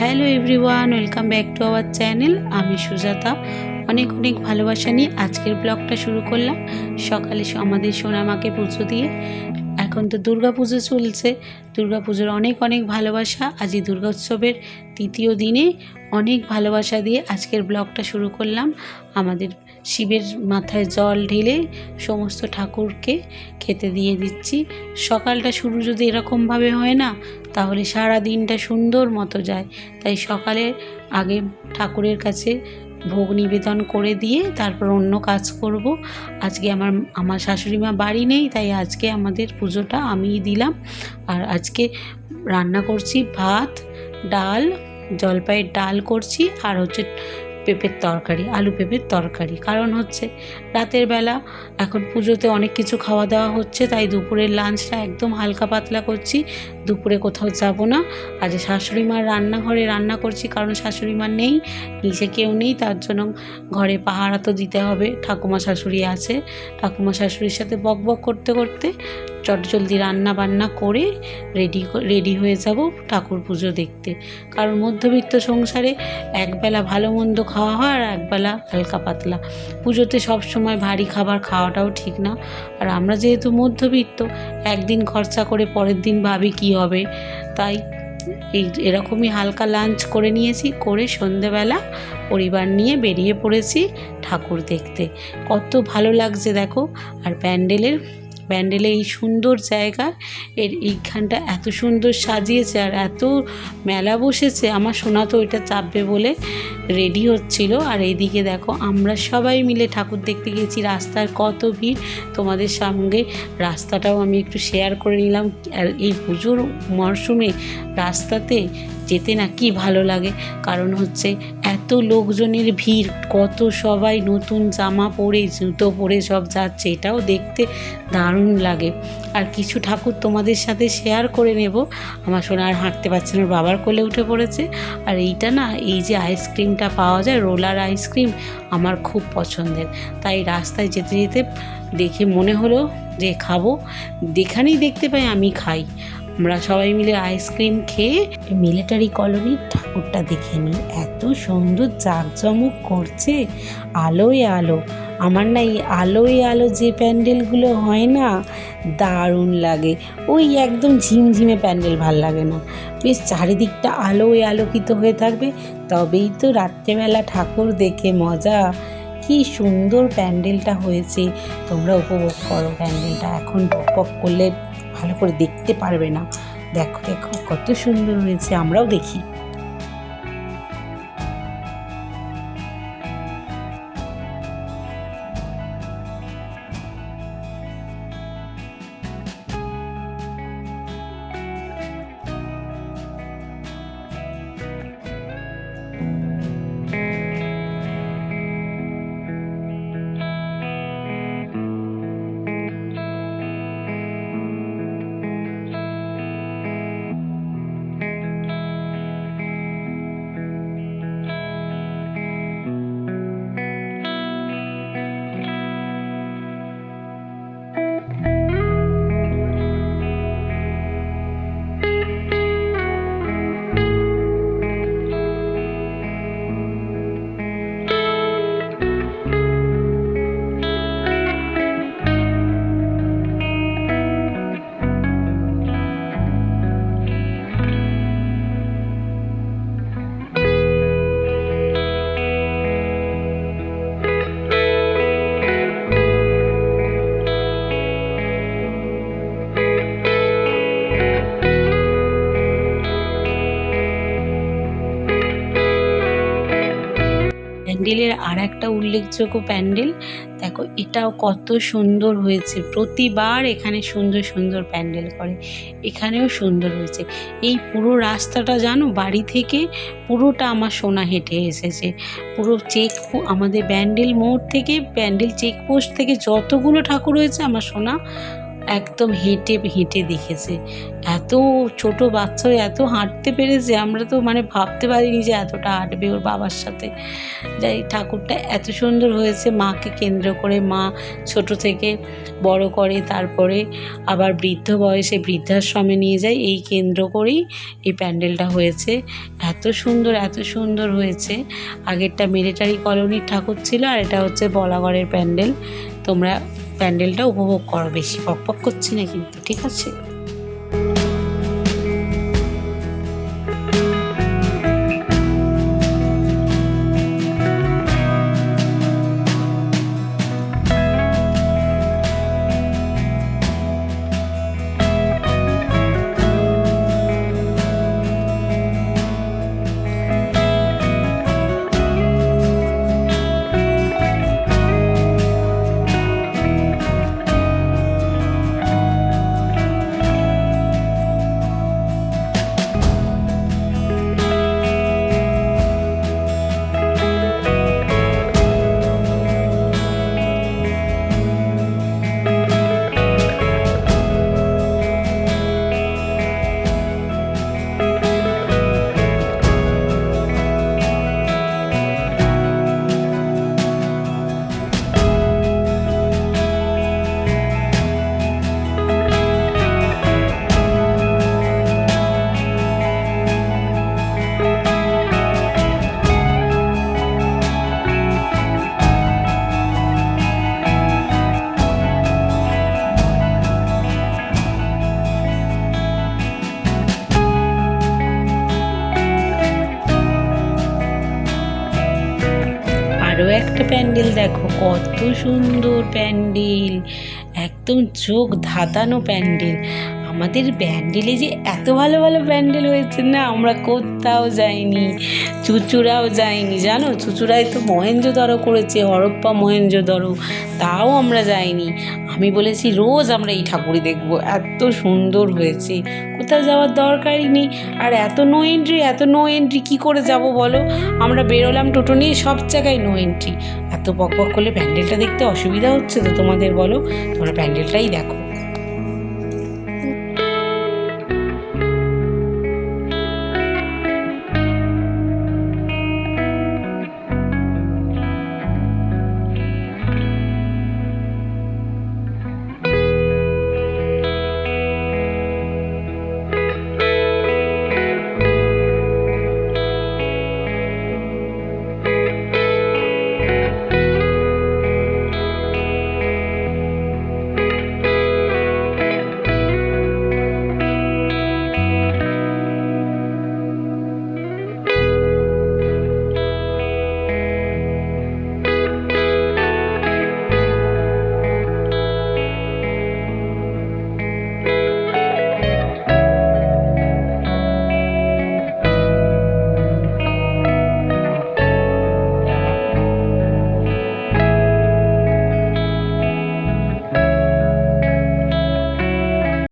Hello everyone welcome back to our channel. আমি সুজাতা। অনেক অনেক ভালোবাসা নিয়ে আজকের ব্লগটা শুরু করলাম। সকালে আমাদের সোনামাকে পুজো দিয়ে। এখন তো দুর্গা পুজো চলছে। দুর্গা পুজোর অনেক অনেক ভালোবাসা। আজ এই দুর্গা উৎসবের তৃতীয় দিনে অনেক ভালোবাসা দিয়ে আজকের ব্লগটা শুরু করলাম। আমাদের শিবের মাথায় জল ঢেলে সমস্ত ঠাকুরকে খেতে দিয়ে দিচ্ছি। সকালটা শুরু যদি এরকমভাবে হয় না, তাহলে সারা দিনটা সুন্দর মতো যায়। তাই সকালে আগে ঠাকুরের কাছে ভোগ নিবেদন করে দিয়ে তারপর অন্য কাজ করব। আজকে আমার আমার শাশুড়ি মা বাড়ি নেই, তাই আজকে আমাদের পুজোটা আমিই দিলাম। আর আজকে রান্না করছি ভাত, ডাল, জলপাইয়ের ডাল করছি, আর হচ্ছে পেঁপের তরকারি, আলু পেঁপের তরকারি। কারণ হচ্ছে রাতের বেলা এখন পুজোতে অনেক কিছু খাওয়া দাওয়া হচ্ছে, তাই দুপুরের লাঞ্চটা একদম হালকা পাতলা করছি। দুপুরে কোথাও যাব না। আজ শাশুড়ি মার রান্নাঘরে রান্না করছি, কারণ শাশুড়ি মা নেই, নিচে কেউ নেই, তার জন্য ঘরে পাহারা তো দিতে হবে। ঠাকুমা শাশুড়ি আছে, ঠাকুমা শাশুড়ির সাথে বক বক করতে করতে চটজলদি রান্না বান্না করে রেডি রেডি হয়ে যাব ঠাকুর পুজো দেখতে। কারণ মধ্যবিত্ত সংসারে একবেলা ভালো মন্দ খাওয়া হয় আর একবেলা হালকা পাতলা। পুজোতে সব সময় ভারী খাবার খাওয়াটাও ঠিক না। আর আমরা যেহেতু মধ্যবিত্ত, একদিন খরচা করে পরের দিন ভাবি কি হবে। তাই এই এরকমই হালকা লাঞ্চ করে নিয়েছি, করে সন্ধেবেলা পরিবার নিয়ে বেরিয়ে পড়েছি ঠাকুর দেখতে। কত ভালো লাগছে দেখো। আর প্যান্ডেলের প্যান্ডেলে এই সুন্দর জায়গা, এর এইখানটা এত সুন্দর সাজিয়েছে আর এত মেলা বসেছে, আমার সোনা তো ওইটা চাপবে বলে রেডি হচ্ছিল। আর এইদিকে দেখো, আমরা সবাই মিলে ঠাকুর দেখতে গেছি রাস্তার কত ভিড়। তোমাদের সঙ্গে রাস্তাটাও আমি একটু শেয়ার করে নিলাম। আর এই পুজোর মরশুমে রাস্তাতে যেতে না কি ভালো লাগে? কারণ হচ্ছে এত লোকজনের ভিড়, কত সবাই নতুন জামা পরে, জুতো পরে সব যাচ্ছে, এটাও দেখতে দারুণ লাগে। আর কিছু ঠাকুর তোমাদের সাথে শেয়ার করে নেব। আমার সোনা আর হাঁটতে পারছে না বাবার কোলে উঠে পড়েছে। আর এইটা না, এই যে আইসক্রিমটা পাওয়া যায় রোলার আইসক্রিম আমার খুব পছন্দের। তাই রাস্তায় যেতে যেতে দেখে মনে হলো যে খাব। যেখানেই দেখতে পাই আমি খাই। আমরা সবাই মিলে আইসক্রিম খেয়ে মিলিটারি কলোনির ঠাকুরটা দেখে নিই। এত সুন্দর জাঁকজমক করছে। আলোয় আলো। আমার না এই আলোয় আলো যে প্যান্ডেলগুলো হয় না, দারুণ লাগে। ওই একদম ঝিমঝিমে প্যান্ডেল ভালো লাগে না। বেশ চারিদিকটা আলোয় আলোকিত হয়ে থাকবে। তবেই তো রাত্রেবেলা ঠাকুর দেখে মজা। কি সুন্দর প্যান্ডেলটা হয়েছে। তোমরা উপভোগ করো প্যান্ডেলটা। এখন বক করলে ভালো করে দেখতে পারবে না। দেখো দেখো কত সুন্দর হয়েছে আমরাও দেখি। প্যান্ডেলের আর একটা উল্লেখযোগ্য প্যান্ডেল। দেখো, এটাও কত সুন্দর হয়েছে। প্রতিবার এখানে সুন্দর সুন্দর প্যান্ডেল করে। এখানেও সুন্দর হয়েছে। এই পুরো রাস্তাটা জানো, বাড়ি থেকে পুরোটা আমার সোনা হেঁটে এসেছে। পুরো চেক আমাদের ব্যান্ডেল মোড় থেকে, প্যান্ডেল চেকপোস্ট থেকে যতগুলো ঠাকুর হয়েছে, আমার সোনা একদম হেঁটে হেঁটে দেখেছে। এত ছোট বাচ্চাও এত হাঁটতে পেরেছে, আমরা তো মানে ভাবতে পারিনি যে এতটা হাঁটবে ওর বাবার সাথে। যাই ঠাকুরটা এত সুন্দর হয়েছে, মাকে কেন্দ্র করে মা ছোট থেকে বড় করে, তারপরে আবার বৃদ্ধ বয়সে বৃদ্ধাশ্রমে নিয়ে যায়, এই কেন্দ্র করেই এই প্যান্ডেলটা হয়েছে। এত সুন্দর এত সুন্দর হয়েছে। আগেরটা মিলিটারি কলোনির ঠাকুর ছিল আর এটা হচ্ছে বলাগড়ের প্যান্ডেল। তোমরা প্যান্ডেলটা উপভোগ করো বেশি পকপক করছি না কিন্তু ঠিক আছে? প্যান্ডেল দেখো কত সুন্দর প্যান্ডেল। একদম চোখ ধাঁধানো প্যান্ডেল। আমাদের প্যান্ডেলে যে এত ভালো ভালো প্যান্ডেল হয়েছে না, আমরা কোথাও যাইনি, চুচুড়াও যাইনি, জানো? চুচুড়ায় তো মহেঞ্জোদরো করেছে, হরপ্পা মহেঞ্জোদরো তাও আমরা যাইনি। আমি বলেছি, রোজ আমরা এই ঠাকুরই দেখব, এত সুন্দর হয়েছে, কোথাও যাওয়ার দরকারই নেই, আর এত নো এন্ট্রি এত নো এন্ট্রি কী করে যাব বলো? আমরা বেরোলাম টোটো নিয়ে, সব জায়গায় নো এন্ট্রি এত বক বক করলে প্যান্ডেলটা দেখতে অসুবিধা হচ্ছে তো তোমাদের বলো? তোমরা প্যান্ডেলটাই দেখো।